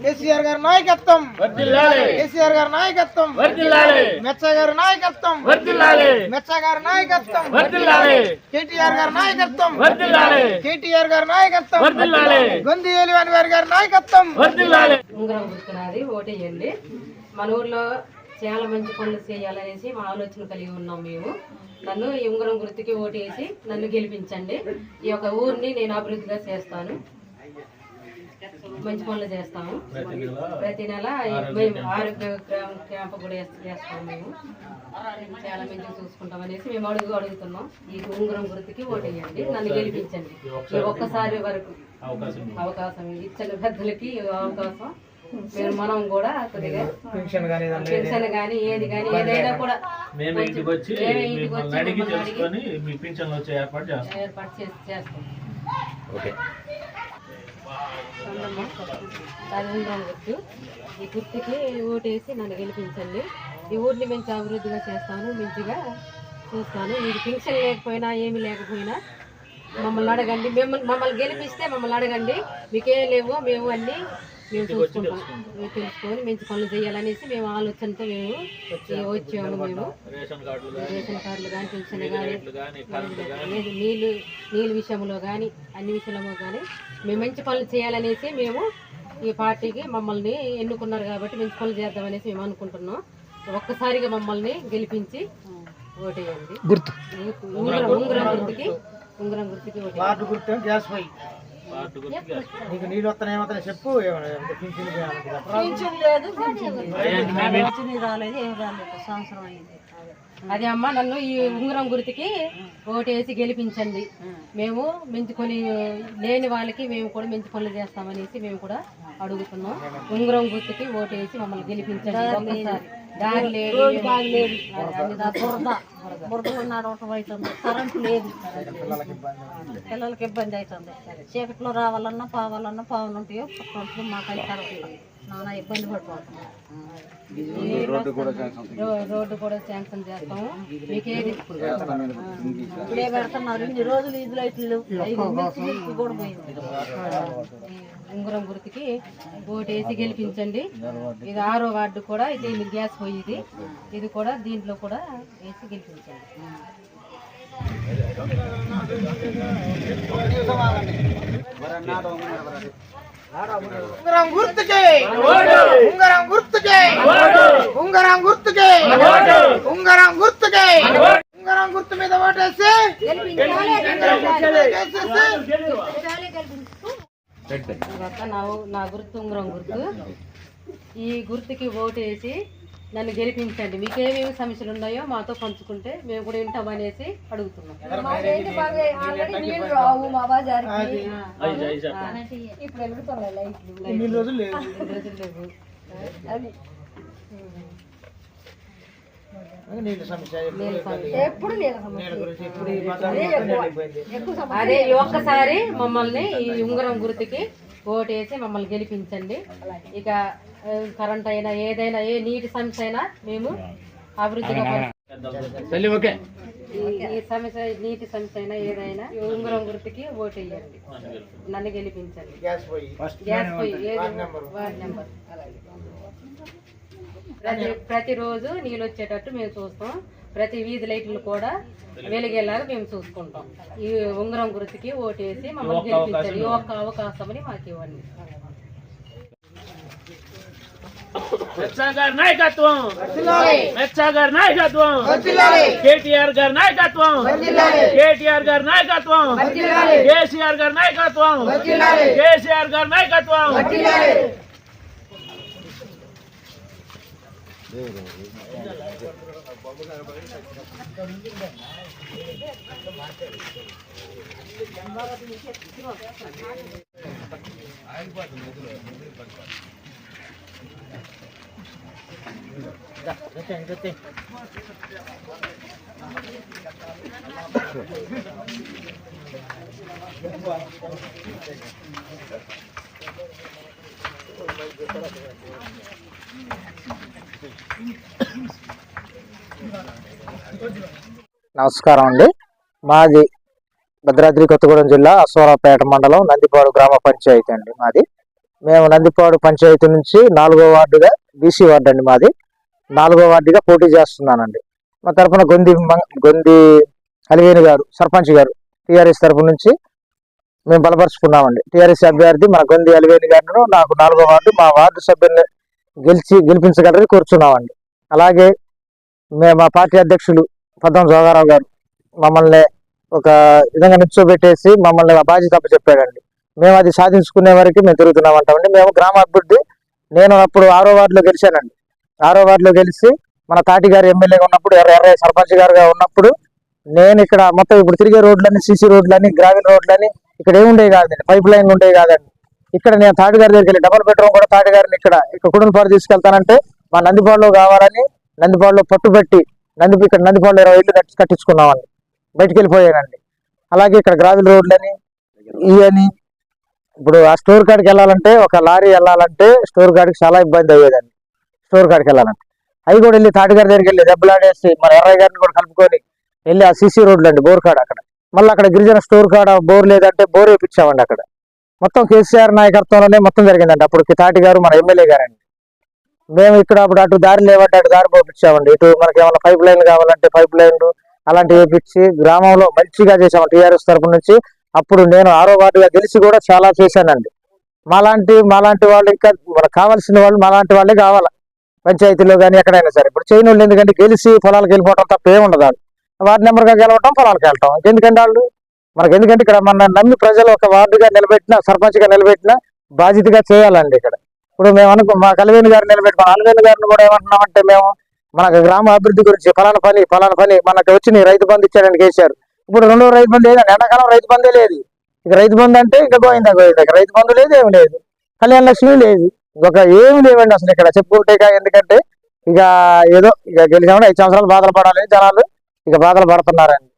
కేసీఆర్ గారి నాయకత్వం. కేసీఆర్ గారి నాయకత్వం. మెచ్చ గారి నాయకత్వం. మెచ్చ గారి నాయకత్వం. కేటీఆర్ గారి నాయకత్వం. కేటీఆర్ గారి నాయకత్వం. గొంది ఏలివాని వారి గారి నాయకత్వం. ఉంగరం గుర్తున్నది ఓటేయండి మన ఊర్లో చాలా మంచి పనులు చేయాలనేసి మా ఆలోచన కలిగి ఉన్నాం మేము. నన్ను ఈ ఉంగరం గుర్తుకి ఓటేసి నన్ను గెలిపించండి. ఈ యొక్క ఊరిని నేను అభివృద్ధిగా చేస్తాను. మంచి పనులు చేస్తాము. ప్రతి నెల మేము ఆరోగ్య క్యాంప్ క్యాంప్ కూడా చేస్- చేస్తాము మేము. చాలా మంచిగా చూసుకుంటాం అనేసి మేము అడుగు అడుగుతున్నాం. ఈ ఉంగరం గుర్తుకి ఓటేయండి నన్ను గెలిపించండి. ఒక్కసారి వరకు అవకాశం ఇచ్చిన పెద్దలకి అవకాశం. మీరు మనం కూడా కొద్దిగా పెన్షన్ కానీ ఏది కానీ ఏదైనా కూడా మేము ఇంటికి వచ్చి మేమే ఇంటికి వచ్చి మిమ్మల్ని అడిగి మిమ్మల్ని అడిగి తెలుసుకొని మీ పింఛన్లు వచ్చే ఏర్పాటు చేస్తాం. ఏర్పాటు చేసి చేస్తాం. ఓకే. అమ్మ. ఉందాం గుర్తు ఈ గుర్తుకి ఓటేసి నన్ను గెలిపించండి. ఈ ఊరిని మంచి అభివృద్ధిగా చేస్తాను మంచిగా చూస్తాను. మీరు పెన్షన్ లేకపోయినా ఏమి లేకపోయినా మమ్మల్ని అడగండి. మిమ్మల్ని మమ్మల్ని గెలిపిస్తే మమ్మల్ని అడగండి. మీకేం లేవో మేము అన్నీ మేము చూసుకుంటాం. మేము తెలుసుకొని మంచి పనులు చేయాలనేసి మేము ఆలోచనతో మేము వచ్చాము. మేము. రేషన్ కార్డులు కానీ పెన్షన్ కానీ నీళ్ళు నీళ్ళ విషయంలో కానీ అన్ని విషయంలో కానీ మేము మంచి పనులు చేయాలనేసి మేము ఈ పార్టీకి మమ్మల్ని ఎన్నుకున్నారు కాబట్టి మంచి పనులు చేద్దామనేసి మేము అనుకుంటున్నాం. ఒక్కసారిగా మమ్మల్ని గెలిపించి ఓటేయండి. గుర్తు. ఉంగరం ఉంగరం గుర్తుకి ఉంగరం గుర్తుకి నీకు నీళ్ళు వస్తాయి ఏమవుతాయి చెప్పు ఏమన్నా అంటే పింఛన్ అయ్యండి, మేము అదే అమ్మ నన్ను ఈ ఉంగరం గుర్తుకి ఓటేసి గెలిపించండి. మేము మెంచుకొని లేని వాళ్ళకి మేము కూడా మంచి పనులు చేస్తామనేసి మేము కూడా అడుగుతున్నాం. ఉంగరం గుర్తుకి ఓటేసి మమ్మల్ని గెలిపించండి. ఒక్కసారి. దారి లేదు. నడవటం అవుతుంది కరెంట్ లేదు. పిల్లలకి ఇబ్బంది అవుతుంది. చీకట్లో రావాలన్నా పావాలన్నా పావులు ఉంటాయో మాకైతే కరెంట్ లేదు నానా ఇబ్బంది పడిపోతున్నాం రో- రోడ్డు కూడా శాంక్షన్ చేస్తాము. మీకేది ఇప్పుడే పెడుతున్నారు. ఇన్ని రోజులు ఇది లైట్లు కూడా పోయింది. ఉంగరం గుర్తుకి ఓటేసి గెలిపించండి. ఇది ఆరో వార్డు కూడా ఇది గ్యాస్ పోయింది. ఇది కూడా దీంట్లో కూడా వేసి గెలిపించండి. ఉంగరం గుర్తుకే ఉంగరం గుర్తుకే ఉంగరం గుర్తుకే ఉంగరం గుర్తుకే ఉంగరం గుర్తు మీద ఓటేసి. నా గుర్తు ఉంగరం గుర్తు. ఈ గుర్తుకి ఓటేసి నన్ను గెలిపించండి. మీకు ఏమేమి సమస్యలు ఉన్నాయో మాతో పంచుకుంటే మేము కూడా వింటామనేసి అడుగుతున్నాం. అదే. ఈ ఒక్కసారి మమ్మల్ని ఈ ఉంగరం గుర్తుకి ఓటేసి మమ్మల్ని గెలిపించండి. ఇక కరెంట్ అయినా ఏదైనా ఏ నీటి సమస్య అయినా మేము అభివృద్ధిగా ఓకే. ఈ- సమస్య నీటి సమస్య అయినా ఏదైనా ఉంగరం గుర్తుకి ఓటేయండి నన్ను గెలిపించండి. గ్యాస్ పోయి. గ్యాస్ పోయి ఏది వార్డ్ నెంబర్. Ward number. ప్రతి ప్రతిరోజు నీళ్ళు వచ్చేటట్టు మేము చూస్తాం. ప్రతి వీధి లైట్లు కూడా వెలిగేలాగా మేము చూసుకుంటాం. ఈ ఉంగరం గుర్తుకి ఓటేసి మమ్మల్ని గెలిపించారు ఈ ఒక్క అవకాశం మాకు ఇవ్వండి. మెచ్చా గారి నాయకత్వం మెచ్చా గారి నాయకత్వం కేటీఆర్ గారి నాయకత్వం కేటీఆర్ గారి నాయకత్వం కేసీఆర్ గారి నాయకత్వం కేసీఆర్ గారి నాయకత్వం నమస్కారం అండి. మాది భద్రాద్రి కొత్తగూడెం జిల్లా అసోరాపేట మండలం నందిపాడు గ్రామ పంచాయతీ అండి మాది. మేము నందిపాడు పంచాయతీ నుంచి నాలుగో వార్డుగా బీసీ వార్డు అండి మాది. నాలుగో వార్డుగా పోటీ చేస్తున్నానండి. మా తరఫున గొంది మ- గొంది అలివేణి గారు సర్పంచ్ గారు టీఆర్ఎస్ తరఫు నుంచి మేము బలపరుచుకున్నామండి. టీఆర్ఎస్ అభ్యర్థి మన గొంది అలివేణి గారిను నాకు నాలుగో వార్డు మా వార్డు సభ్యుల్ని గెలిచి గెలిపించగలరని కోరుచున్నామండి. అలాగే మేము మా పార్టీ అధ్యక్షులు పద్మం జోగారావు గారు మమ్మల్ని ఒక విధంగా నిల్చోబెట్టేసి మమ్మల్ని బాధ్యత చెప్పాడండి మేము అది సాధించుకునే వరకు మేము తిరుగుతున్నాం అంటామండి. మేము గ్రామ అభివృద్ధి నేను అప్పుడు ఆరో వార్డులో గెలిచానండి. ఆరో వార్డులో గెలిచి మన తాటి గారు ఎమ్మెల్యేగా ఉన్నప్పుడు ఎర్ర ఎర్ర సర్పంచ్ గారుగా ఉన్నప్పుడు నేను ఇక్కడ మొత్తం ఇప్పుడు తిరిగే రోడ్లని సీసీ రోడ్లని గ్రావెల్ రోడ్లని ఇక్కడ ఏముండేవి కాదండి. పైప్ లైన్ ఉండేవి కాదండి. ఇక్కడ నేను తాటి గారి దగ్గరికి వెళ్ళి బెడ్రూమ్ కూడా తాటి గారిని ఇక్కడ ఇక్కడ కుటుంబాలు తీసుకెళ్తానంటే మా నందిపాడులో కావాలని నందిపాడులో పట్టుబట్టి నంది ఇక్కడ నందిపాడులో ఇరవై ఇల్లు కట్టించుకున్నామండి. బయటికి వెళ్ళిపోయానండి. అలాగే ఇక్కడ గ్రావెల్ రోడ్లని ఇవని ఇప్పుడు ఆ స్టోర్ కాడికి వెళ్ళాలంటే ఒక లారీ వెళ్ళాలంటే స్టోర్ కాడికి చాలా ఇబ్బంది అయ్యేదండి. స్టోర్ కాడికి వెళ్ళాలంటే. అవి కూడా వెళ్ళి తాటిగారి దగ్గరికి వెళ్ళి దెబ్బలాడేసి మన ఎర్రయ్య గారిని కూడా కలుపుకొని వెళ్ళి ఆ సీసీ రోడ్లు అండి బోర్ కాడ అక్కడ. మళ్ళీ అక్కడ గిరిజన స్టోర్ కాడ బోర్ లేదంటే బోర్ వేయించామండి అక్కడ. మొత్తం కేసీఆర్ నాయకత్వంలోనే మొత్తం జరిగిందండి. అప్పుడు తాటి గారు మన ఎమ్మెల్యే గారండి. మేము ఇక్కడ అప్పుడు అటు దారి లేవంటే అటు దారి పోపించామండి ఇటు మనకి ఏమైనా పైప్ లైన్ కావాలంటే పైప్ లైన్లు అలాంటివి వేపించి గ్రామంలో మంచిగా చేసాము టీఆర్ఎస్ తరపు నుంచి. అప్పుడు నేను ఆరో వార్డుగా గెలిచి కూడా చాలా చేశానండి. మాలాంటి మాలాంటి వాళ్ళు ఇంకా మనకు కావాల్సిన వాళ్ళు మాలాంటి వాళ్ళే కావాలి? పంచాయతీలో కానీ ఎక్కడైనా సరే. ఇప్పుడు చేయని వాళ్ళు ఎందుకంటే గెలిచి పొలాలకు వెళ్ళిపోవడం తప్ప ఏముండదు వాళ్ళు. వార్డు నెంబర్గా గెలవటం పొలాలకు వెళ్ళటం. ఎందుకంటే వాళ్ళు? మనకి ఎందుకంటే ఇక్కడ మన నమ్మి ప్రజలు ఒక వార్డుగా నిలబెట్టిన సర్పంచ్గా నిలబెట్టిన బాధ్యతగా చేయాలండి ఇక్కడ. ఇప్పుడు మేము అనుకో మా కలవేణి గారిని నిలబెట్టుకున్నాం అలవేణి గారిని కూడా ఏమంటున్నామంటే మేము మనకు గ్రామ అభివృద్ధి గురించి ఫలానా పని ఫలానా పని మనకు వచ్చి రైతు బంధు ఇచ్చాడని కేసీఆర్ ఇప్పుడు రెండో రైతు బంధు ఏదండి ఎండాకాలం రైతు బంధే లేదు. ఇక రైతు బంధు అంటే ఇంకా గోయిందా గోయిందా రైతు బంధు లేదు ఏమి లేదు. కళ్యాణ లక్ష్మి లేదు. ఒక ఏమి లేవండి అసలు ఇక్కడ చెప్పుకుంటే ఇక ఎందుకంటే ఇక ఏదో ఇక గెలిచామంటే ఐదు సంవత్సరాలు బాధలు పడాలి జనాలు. ఇక బాధలు పడుతున్నారండి.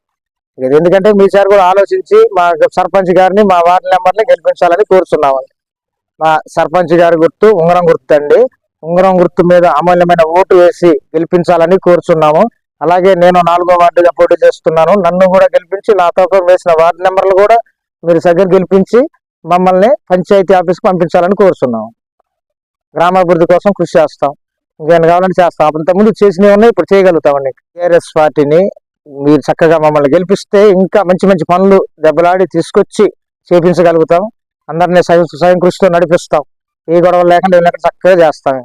ఇక ఎందుకంటే మీ సార్ కూడా ఆలోచించి మా సర్పంచ్ గారిని మా వార్డు నెంబర్ని గెలిపించాలని కోరుతున్నామండి. మా సర్పంచ్ గారి గుర్తు ఉంగరం గుర్తు అండి. ఉంగరం గుర్తు మీద అమూల్యమైన ఓటు వేసి గెలిపించాలని కోరుచున్నాము. అలాగే నేను నాలుగో వార్డుగా పోటీ చేస్తున్నాను. నన్ను కూడా గెలిపించి నాతో వేసిన వార్డు నెంబర్లు కూడా మీరు సగం గెలిపించి మమ్మల్ని పంచాయతీ ఆఫీస్కి పంపించాలని కోరుతున్నాం గ్రామాభివృద్ధి కోసం కృషి చేస్తాం. ఇంకేమైనా కావాలంటే చేస్తాం. అప్పుడు ఇంతకుముందు చేసినవి ఉన్నాయి ఇప్పుడు చేయగలుగుతామండి టీఆర్ఎస్ పార్టీని మీరు చక్కగా మమ్మల్ని గెలిపిస్తే ఇంకా మంచి మంచి పనులు దెబ్బలాడి తీసుకొచ్చి చేపించగలుగుతాం. అందరినీ స్వయం స్వయం కృషితో నడిపిస్తాం. ఏ గొడవ లేకుండా చక్కగా చేస్తాం.